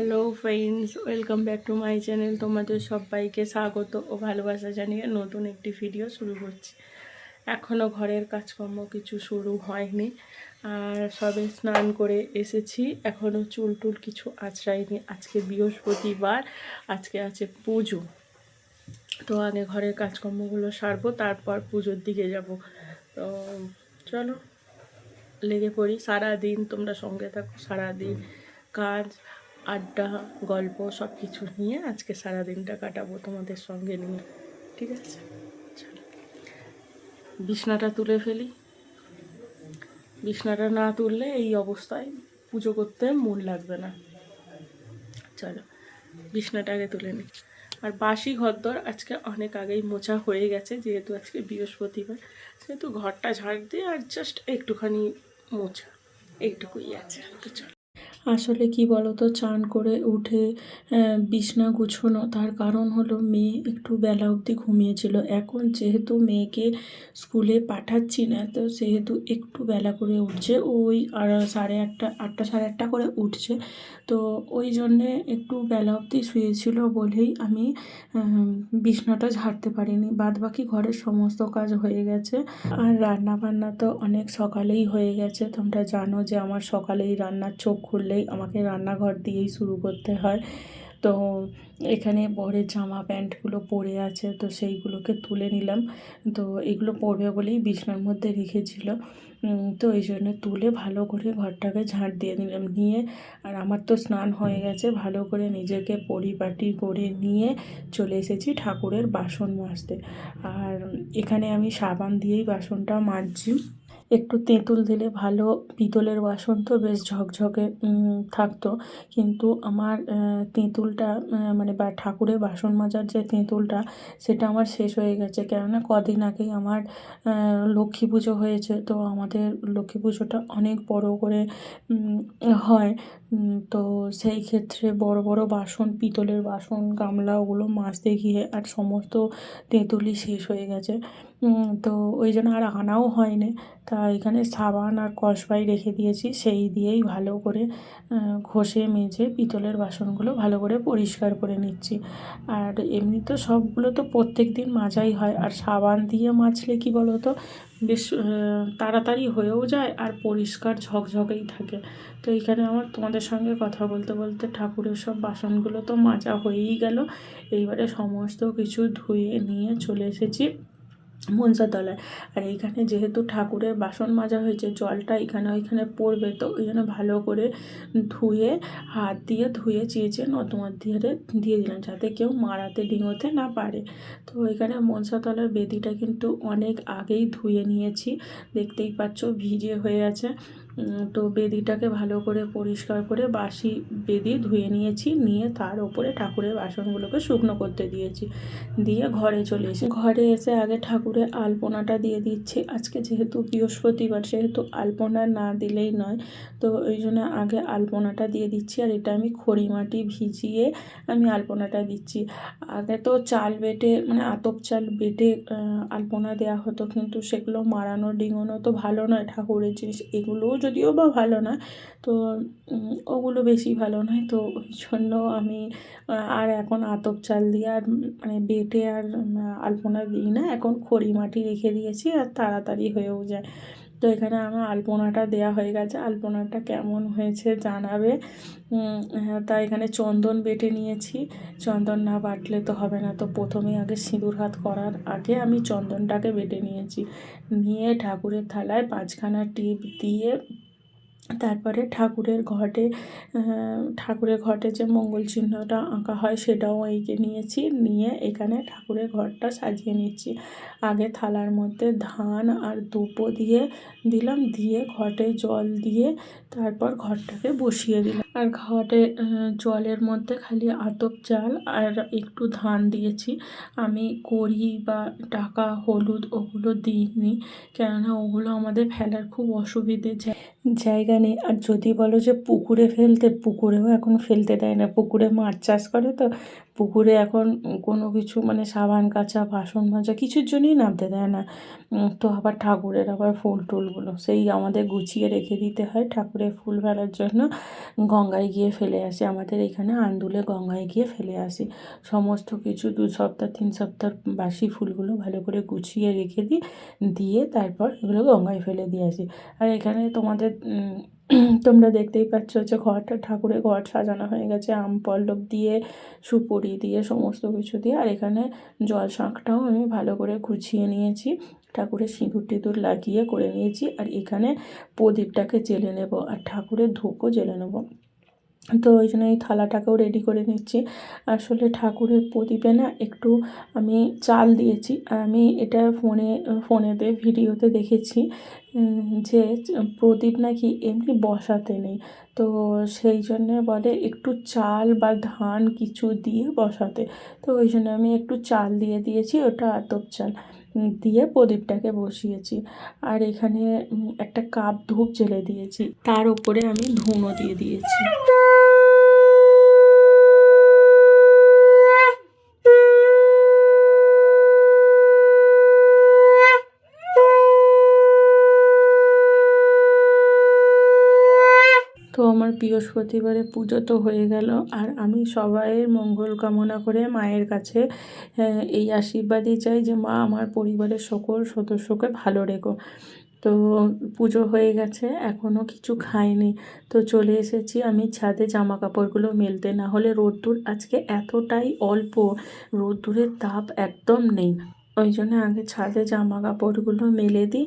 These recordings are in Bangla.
Hello friends welcome back to my channel তোমাদের সবাইকে স্বাগত ও ভালোবাসা জানিয়ে নতুন একটি ভিডিও শুরু করছি। এখনও ঘরের কাজকর্ম কিছু শুরু হয়নি, আর সবে স্নান করে এসেছি। এখনও চুল টুল কিছু আঁচড়াইনি। আজকে বৃহস্পতিবার, আজকে আছে পুজো। তো আগে ঘরের কাজকর্মগুলো সারবো, তারপর পুজোর দিকে যাব। তো চলো, লেগে পড়ি। সারাদিন তোমরা সঙ্গে থাকো, সারাদিন কাজ। আড্ডা, গল্প সব কিছু নিয়ে আজকে সারাদিনটা কাটাবো তোমাদের সঙ্গে নিয়ে। ঠিক আছে? চলো। বিছনাটা তুলে ফেলি। বিছনাটা না তুললে এই অবস্থায় পুজো করতে মন লাগবে না। চলো, বিছনাটা আগে তুলে নিই। আর বাসি ঘরদর আজকে অনেক আগেই মোছা হয়ে গেছে, যেহেতু আজকে বৃহস্পতিবার। সেহেতু ঘরটা ঝাড় দিয়ে আর জাস্ট একটুখানি মোছা, এইটুকুই আছে। তো চলো। আসলে কি বলতো, চান করে উঠে বিছনা গুছোনো, তার কারণ হলো মেয়ে একটু বেলা অবধি ঘুমিয়েছিল। এখন যেহেতু মেয়েকে স্কুলে পাঠাচ্ছি না, তো সেহেতু একটু বেলা করে উঠছে। ওই আর সাড়ে আটটা আটটা, সাড়ে আটটা করে উঠছে। তো ওই জন্যে একটু বেলা অবধি শুয়েছিল বলেই আমি বিছনাটা ঝাড়তে পারিনি। বাদ বাকি ঘরের সমস্ত কাজ হয়ে গেছে। আর রান্না বান্না তো অনেক সকালেই হয়ে গেছে। তোমরা জানো যে আমার সকালেই রান্নার চোখ খুললেই আমাকে রান্নাঘর দিয়েই শুরু করতে হয়। তো এখানে বরের জামা প্যান্টগুলো পরে আছে, তো সেইগুলোকে তুলে নিলাম। তো এগুলো পরবে বলেই বিছনার মধ্যে রেখেছিল। তো এই জন্য তুলে ভালো করে ঘরটাকে ঝাঁট দিয়ে নিলাম, নিয়ে আর আমার তো স্নান হয়ে গেছে, ভালো করে নিজেকে পরিপাটি করে নিয়ে চলে এসেছি ঠাকুরের বাসন মাজতে। আর এখানে আমি সাবান দিয়েই বাসনটা মাজছি। একটু তেঁতুল দিলে ভালো, পিতলের বাসন তো বেশ ঝকঝকে থাকতো। কিন্তু আমার তেঁতুলটা মানে বা, ঠাকুরের বাসন মাজার যে তেঁতুলটা, সেটা আমার শেষ হয়ে গেছে। কেননা কদিন আগেই আমার লক্ষ্মী পুজো হয়েছে। তো আমাদের লক্ষ্মী পুজোটা অনেক বড় করে হয়। তো সেই ক্ষেত্রে বড় বড় বাসন, পিতলের বাসন গামলা ওগুলো মাজতে গিয়ে আর সমস্ত তেঁতুলই শেষ হয়ে গেছে। তো ওই জন্য আর আনাও হয়নি। তা এখানে সাবান আর কসবাই রেখে দিয়েছি। সেই দিয়েই ভালো করে ঘষে, মেজে পিতলের বাসনগুলো ভালো করে পরিষ্কার করে নিচ্ছি। আর এমনি তো সবগুলো তো প্রত্যেক দিন মাজাই হয়। আর সাবান দিয়ে মাজলে কি বলো তো বেশ তাড়াতাড়ি হয়েও যায় আর পরিষ্কার ঝকঝকেই থাকে। তো এইখানে আমার তোমাদের সঙ্গে কথা বলতে বলতে ঠাকুরের সব বাসনগুলো তো মাজা হয়েই গেল। এইবারে সমস্ত কিছু ধুয়ে নিয়ে চলে এসেছি। মনসাতলায় আর এইখানে যেহেতু ঠাকুরের বাসন মাজা হয়েছে, জলটা এখানে ওইখানে পড়বে তো ওই জন্য ভালো করে ধুয়ে, হাত দিয়ে ধুয়ে চেয়েছে নতুমার দিয়ে দিয়ে দিলাম যাতে কেউ মারাতে ডিঙোতে না পারে। তো এখানে মনসাতলার বেদিটা কিন্তু অনেক আগেই ধুয়ে নিয়েছি। দেখতেই পাচ্ছ ভিজে হয়ে আছে। তো বেদিটাকে ভালো করে পরিষ্কার করে বাসি বেদি ধুয়ে নিয়েছি, নিয়ে তার ওপরে ঠাকুরের বাসনগুলোকে শুকনো করতে দিয়েছি। দিয়ে ঘরে চলে এসে, ঘরে এসে আগে ঠাকুরের আলপনাটা দিয়ে দিচ্ছি। আজকে যেহেতু বৃহস্পতিবার, সেহেতু আলপনা না দিলেই নয়। তো ওই জন্য আগে আলপনাটা দিয়ে দিচ্ছি আর এটা আমি খড়ি মাটি ভিজিয়ে আমি আলপনাটা দিচ্ছি। আগে তো চাল বেটে মানে আতপ চাল বেটে আলপনা দেওয়া হতো, কিন্তু সেগুলো মারানো, ডিঙানো তো ভালো নয় ঠাকুরের জিনিস। এগুলোও যদিও বা ভালো না, তো ওগুলো বেশি ভালো নয়। তো ওই জন্য আমি আর এখন আতপ চাল দিয়ে আর মানে বেটে আর আলপনা দিই না, এখন খড়ি মাটি রেখে দিয়েছি আর তাড়াতাড়ি হয়েও যায়। তো এখানে আমার আলপনাটা দেয়া হয়ে গেছে। আলপনাটা কেমন হয়েছে জানাবে। হ্যাঁ তা এখানে চন্দন বেটে নিয়েছি। চন্দন না বাটলে তো হবে না। তো প্রথমে আগে সিঁদুর হাত করার আগে আমি চন্দনটাকে বেটে নিয়েছি। নিয়ে ঠাকুরের থালায় পাঁচখানা টিপ দিয়ে তারপরে ঠাকুরের ঘটে ঠাকুরের ঘটে যে মঙ্গল চিহ্নটা আঁকা হয় সেটাও এঁকে নিয়েছি, নিয়ে এখানে ঠাকুরের ঘরটা সাজিয়ে নিচ্ছি। আগে থালার মধ্যে ধান আর দুপো দিয়ে দিলাম, দিয়ে ঘটে জল দিয়ে তারপর ঘরটাকে বসিয়ে দিলাম। আর ঘটে জলের মধ্যে খালি আতপ চাল আর একটু ধান দিয়েছি। আমি কড়ি বা টাকা, হলুদ ওগুলো দিইনি, কেননা ওগুলো আমাদের ফেলার খুব অসুবিধে যায়। জায়গা নেই। আর যদি বলো যে পুকুরে ফেলতে, পুকুরেও এখন ফেলতে দেয় না। পুকুরে মাছ চাষ করে তো পুকুরে এখন কোনো কিছু মানে সাবান, কাচা, বাসন মাজা কিছুর জন্যই নামতে দেয় না। তো আবার ঠাকুরের আবার ফুল টুলগুলো। সেই আমাদের গুছিয়ে রেখে দিতে হয় ঠাকুরের ফুল ফেলার জন্য। গঙ্গায় গিয়ে ফেলে আসি। আমাদের এখানে আন্দুলে গঙ্গায় গিয়ে ফেলে আসি। সমস্ত কিছু দু সপ্তাহ, তিন সপ্তাহ বাসি ফুলগুলো ভালো করে গুছিয়ে রেখে দিই। দিয়ে তারপর এগুলো গঙ্গায় ফেলে দিয়ে আসি। আর এখানে তোমাদের তোমরা দেখতেই পাচ্ছ হচ্ছে ঘরটা, ঠাকুরের ঘর সাজানো হয়ে গেছে, আম, পল্লব দিয়ে, সুপুরি দিয়ে, সমস্ত কিছু দিয়ে। আর এখানে জল শাঁখটাও আমি ভালো করে গুছিয়ে নিয়েছি, ঠাকুরের সিঁদুর টিঁদুর লাগিয়ে করে নিয়েছি। আর এখানে প্রদীপটাকে জেলে নেব, আর ঠাকুরের ধূপও জেলে নেব। তো ওই জন্য এই থালাটাকেও রেডি করে নিচ্ছি। আসলে ঠাকুরের প্রদীপে না একটু আমি চাল দিয়েছি। আমি এটা ফোনে, ফোনেতে, ভিডিওতে দেখেছি যে প্রদীপ নাকি এমনি বসাতে নেই। তো সেই জন্যে বলে একটু চাল বা ধান কিছু দিয়ে বসাতে। তো ওই জন্য আমি একটু চাল দিয়ে দিয়েছি, ওটা আতপ চাল। দিয়ে প্রদীপটাকে বসিয়েছি। আর এখানে একটা কাপ ধূপ জ্বেলে দিয়েছি। তার উপরে আমি ধুনো দিয়ে দিয়েছি। তো আমার বৃহস্পতিবারে পুজো তো হয়ে গেল। আর আমি সবাইয়ের মঙ্গল কামনা করে মায়ের কাছে এই আশীর্বাদই চাই যে মা আমার পরিবারের সকল সদস্যকে ভালো রেখো। তো পুজো হয়ে গেছে এখনও কিছু খাইনি। তো চলে এসেছি আমি ছাদে জামা কাপড়গুলো মেলতে। না হলে রোদ্দুর আজকে এতটাই অল্প, রোদ্দুরের তাপ একদম নেই। ওই জন্য আগে ছাদে জামা কাপড়গুলো মেলে দিই,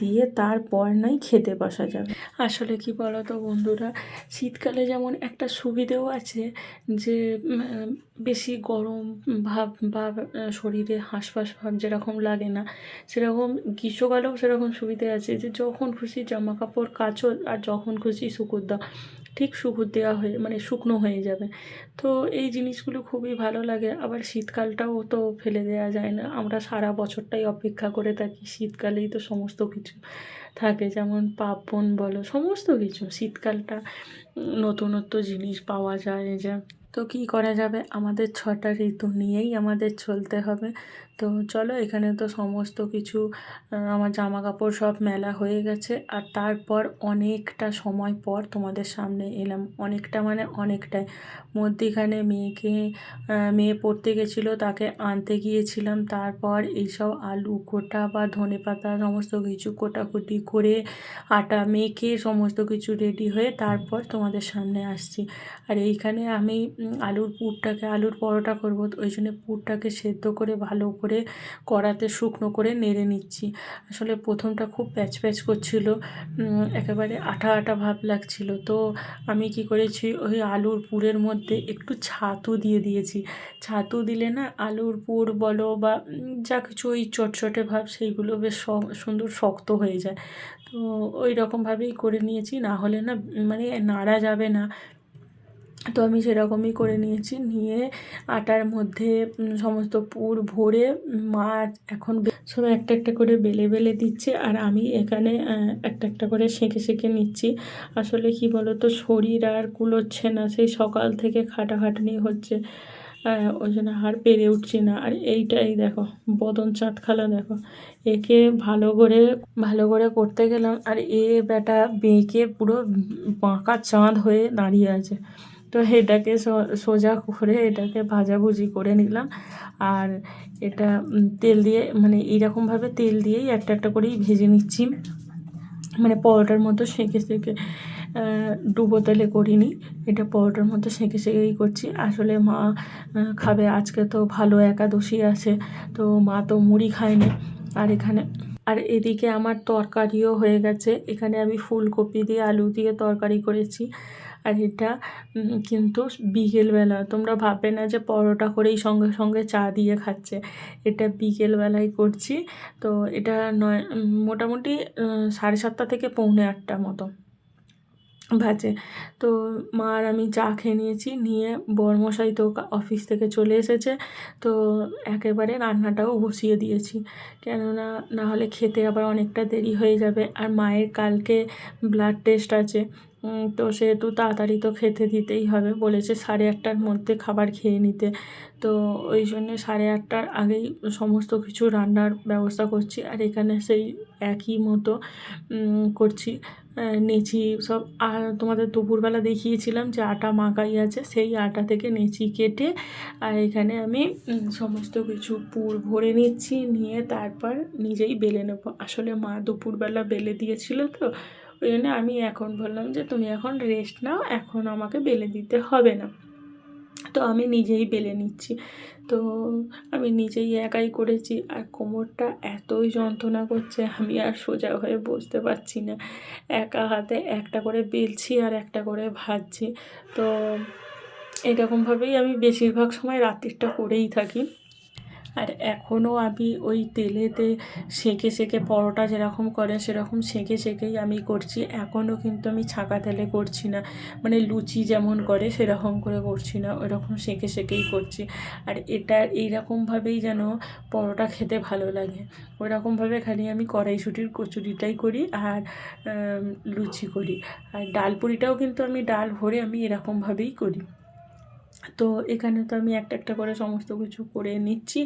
দিয়ে তারপর নাই খেতে বসা যাবে। আসলে কি বলো তো বন্ধুরা, শীতকালে যেমন একটা সুবিধেও আছে যে বেশি গরম ভাব বা শরীরে হাঁসফাঁস ভাব যেরকম লাগে না, সেরকম গ্রীষ্মকালেও সেরকম সুবিধে আছে যে, যখন খুশি জামা কাপড় কাচো আর যখন খুশি শুকুর দাও। ঠিক শুকুর দেওয়া হয়ে মানে শুকনো হয়ে যাবে। তো এই জিনিসগুলো খুবই ভালো লাগে। আবার শীতকালটাও তো ফেলে দেওয়া যায় না। আমরা সারা বছরটাই অপেক্ষা করে থাকি। শীতকালেই তো সমস্ত কিছু থাকে। যেমন পাপন বলো, সমস্ত কিছু। শীতকালটা নতুনত্ব জিনিস পাওয়া যায় যে, তো কী করা যাবে? আমাদের ছটা ঋতু নিয়েই আমাদের চলতে হবে। তো চলো এখানে তো সমস্ত কিছু আমার জামা কাপড় সব মেলা হয়ে গেছে। আর তারপর অনেকটা সময় পর তোমাদের সামনে এলাম। অনেকটা মানে অনেকটাই। মধ্যিখানে মেয়েকে মেয়ে পড়তে গেছিল, তাকে আনতে গিয়েছিলাম। তারপর এইসব আলু কোটা বা ধনে পাতা সমস্ত কিছু কোটাকুটি করে আটা মেখে সমস্ত কিছু রেডি হয়ে তারপর তোমাদের সামনে আসছি। আর এইখানে আমি আলুর পুরটাকে, আলুর পরোটা করব। ওই জন্য পুরটাকে সেদ্ধ করে ভালো করে কড়াতে শুকনো করে নেড়ে নিচ্ছি। আসলে প্রথমটা খুব প্যাচ প্যাচ করছিল একেবারে আঠা আঠা ভাব লাগছিল। তো আমি কি করেছি, ওই আলুর পুরের মধ্যে একটু ছাতু দিয়ে দিয়েছি। ছাতু দিলে না আলুর পুর বলো বা যা কিছু ওই চটচটে ভাব সেইগুলো বেশ সুন্দর শক্ত হয়ে যায়। তো ওই রকমভাবেই করে নিয়েছি, না হলে না মানে নাড়া যাবে না। তো আমি সেরকমই করে নিয়েছি। নিয়ে আটার মধ্যে সমস্ত পুর ভরে মাছ এখন সব একটা একটা করে বেলে বেলে দিচ্ছে। আর আমি এখানে একটা একটা করে সেঁকে সেঁকে নিচ্ছি। আসলে কি বলো তো শরীর আর কুলোচ্ছে না। সেই সকাল থেকে খাটাখাটনি হচ্ছে। ওই জন্য আর পেরে উঠছি না। আর এইটাই দেখো বদন চাঁদ খালা দেখো। একে ভালো করে ভালো করে করতে গেলাম। আর এ বেটা বেঁকে পুরো বাঁকা চাঁদ হয়ে দাঁড়িয়ে আছে। তো এটাকে সোজা করে এটাকে ভাজাভুজি করে নিলাম। আর এটা তেল দিয়ে মানে এইরকমভাবে তেল দিয়েই একটা একটা করেই ভেজে নিচ্ছি। মানে পরোটার মতো সেঁকে সেঁকে ডুবো তেলে করিনি। এটা পরোটার মতো সেঁকে সেঁকেই করছি। আসলে মা খাবে। আজকে তো ভালো একাদশী আছে, তো মা তো মুড়ি খায়নি। আর এখানে, আর এদিকে আমার তরকারিও হয়ে গেছে। এখানে আমি ফুলকপি দিয়ে আলু দিয়ে তরকারি করেছি। আর এটা কিন্তু বিকেলবেলা, তোমরা ভাববে না যে পরোটা করেই সঙ্গে সঙ্গে চা দিয়ে খাচ্ছে। এটা বিকেলবেলায় করছি। তো এটা নয় মোটামুটি সাড়ে সাতটা থেকে পৌনে আটটা মতো ভাজে তো মা আর আমি চা খেয়ে নিয়েছি, নিয়ে বরমশাই তো অফিস থেকে চলে এসেছে। তো একেবারে রান্নাটাও বসিয়ে দিয়েছি। কেননা, না হলে খেতে আবার অনেকটা দেরি হয়ে যাবে। আর মায়ের কালকে ব্লাড টেস্ট আছে। তো সেহেতু তাড়াতাড়ি তো খেতে দিতেই হবে। বলেছে সাড়ে আটটার মধ্যে খাবার খেয়ে নিতে। তো ওই জন্যে সাড়ে আটটার আগেই সমস্ত কিছু রান্নার ব্যবস্থা করছি। আর এখানে সেই একই মতো করছি নেচি সব। আর তোমাদের দুপুরবেলা দেখিয়েছিলাম যে আটা মাখাই আছে। সেই আটা থেকে নেচি কেটে আর এখানে আমি সমস্ত কিছু পুর ভরে নিচ্ছি। নিয়ে তারপর নিজেই বেলে নেব। আসলে মা দুপুরবেলা বেলে দিয়েছিল তো। ওই জন্য আমি এখন বললাম যে তুমি এখন রেস্ট নাও, এখন আমাকে বেলে দিতে হবে না। তো আমি নিজেই বেলে নিচ্ছি। তো আমি নিজেই একাই করেছি আর কোমরটা এতই যন্ত্রণা করছে, আমি আর সোজা হয়ে বসতে পারছি না। একা হাতে একটা করে বেলছি আর একটা করে ভাজছি। তো এরকমভাবেই আমি বেশিরভাগ সময় রাত্রিটা করেই থাকি। আর এখনও আমি ওই তেলেতে সেঁকে সেঁকে পরোটা যেরকম করে সেরকম সেঁকে সেঁকেই আমি করছি। এখনও কিন্তু আমি ছাঁকা তেলে করছি না। মানে লুচি যেমন করে সেরকম করে করছি না, ওইরকম সেঁকে সেঁকেই করছি। আর এটা এইরকমভাবেই যেন পরোটা খেতে ভালো লাগে। ওইরকমভাবে খালি আমি কড়াইশুটির কচুরিটাই করি আর লুচি করি। আর ডাল পুরিটাও কিন্তু আমি ডাল ভরে আমি এরকমভাবেই করি। তো এখানে তো আমি একটা একটা করে সমস্ত কিছু করে নিচ্ছি।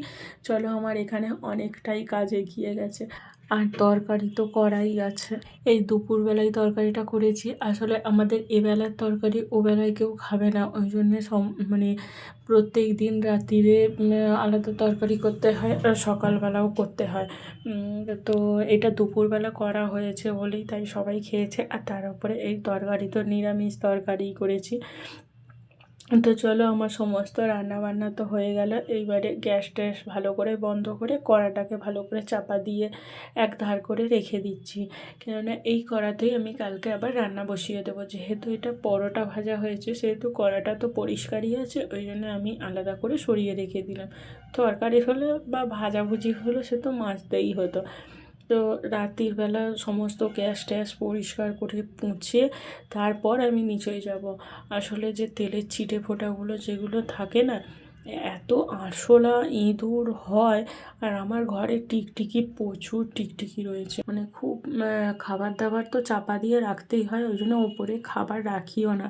চলো আমার এখানে অনেকটাই কাজ এগিয়ে গেছে। আর তরকারি তো করাই আছে। এই দুপুরবেলায় তরকারিটা করেছি। আসলে আমাদের এবেলার তরকারি ওবেলায় কেউ খাবে না। ওই জন্যে মানে প্রত্যেক দিন রাত্রিরে আলাদা তরকারি করতে হয় আর সকালবেলাও করতে হয়। তো এটা দুপুরবেলা করা হয়েছে বলেই তাই সবাই খেয়েছে। আর তার উপরে এই তরকারি তো নিরামিষ তরকারিই করেছি। তো চলো আমার সমস্ত রান্না বান্না তো হয়ে গেল। এইবারে গ্যাস ট্যাস ভালো করে বন্ধ করে কড়াটাকে ভালো করে চাপা দিয়ে এক ধার করে রেখে দিচ্ছি। কেননা এই কড়াতেই আমি কালকে আবার রান্না বসিয়ে দেবো। যেহেতু এটা পরোটা ভাজা হয়েছে, সেহেতু কড়াটা তো পরিষ্কারই আছে, ওই জন্য আমি আলাদা করে সরিয়ে রেখে দিলাম। তরকারি হলে বা ভাজাভুজি হলো সে তো মাছতেই হতো। তো রাত্রির বেলা সমস্ত গ্যাস ট্যাস পরিষ্কার করে পুঁছে তারপর আমি নিচে যাব। আসলে যে তেলের ছিটে ফোঁটাগুলো যেগুলো থাকে না, এত আরশোলা ইঁদুর হয় আর আমার ঘরে টিকটিকি প্রচুর টিকটিকি রয়েছে। মানে খুব খাবার দাবার তো চাপা দিয়ে রাখতেই হয়, ওই জন্য ওপরে খাবার রাখিও না।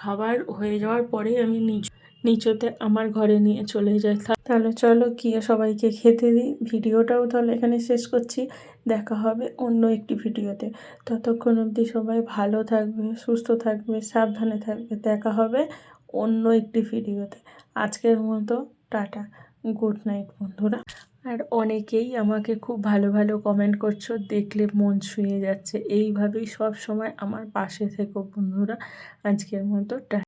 খাবার হয়ে যাওয়ার পরেই আমি নিচ নিচতে আমার ঘরে নিয়ে চলে তা- তাহলে চলো গিয়ে সবাইকে খেতে দিই। ভিডিওটাও তাহলে এখানে শেষ করছি। দেখা হবে অন্য একটি ভিডিওতে। ততক্ষণ অবধি সবাই ভালো থাকবে, সুস্থ থাকবে, সাবধানে থাকবে। দেখা হবে অন্য একটি ভিডিওতে। আজকের মতো টাটা। গুড নাইট, বন্ধুরা। আর অনেকেই আমাকে খুব ভালো ভালো কমেন্ট করছ। দেখলে মন ছুঁয়ে যাচ্ছে। এইভাবেই সব সময় আমার পাশে থেকো, বন্ধুরা। আজকের মতো টাটা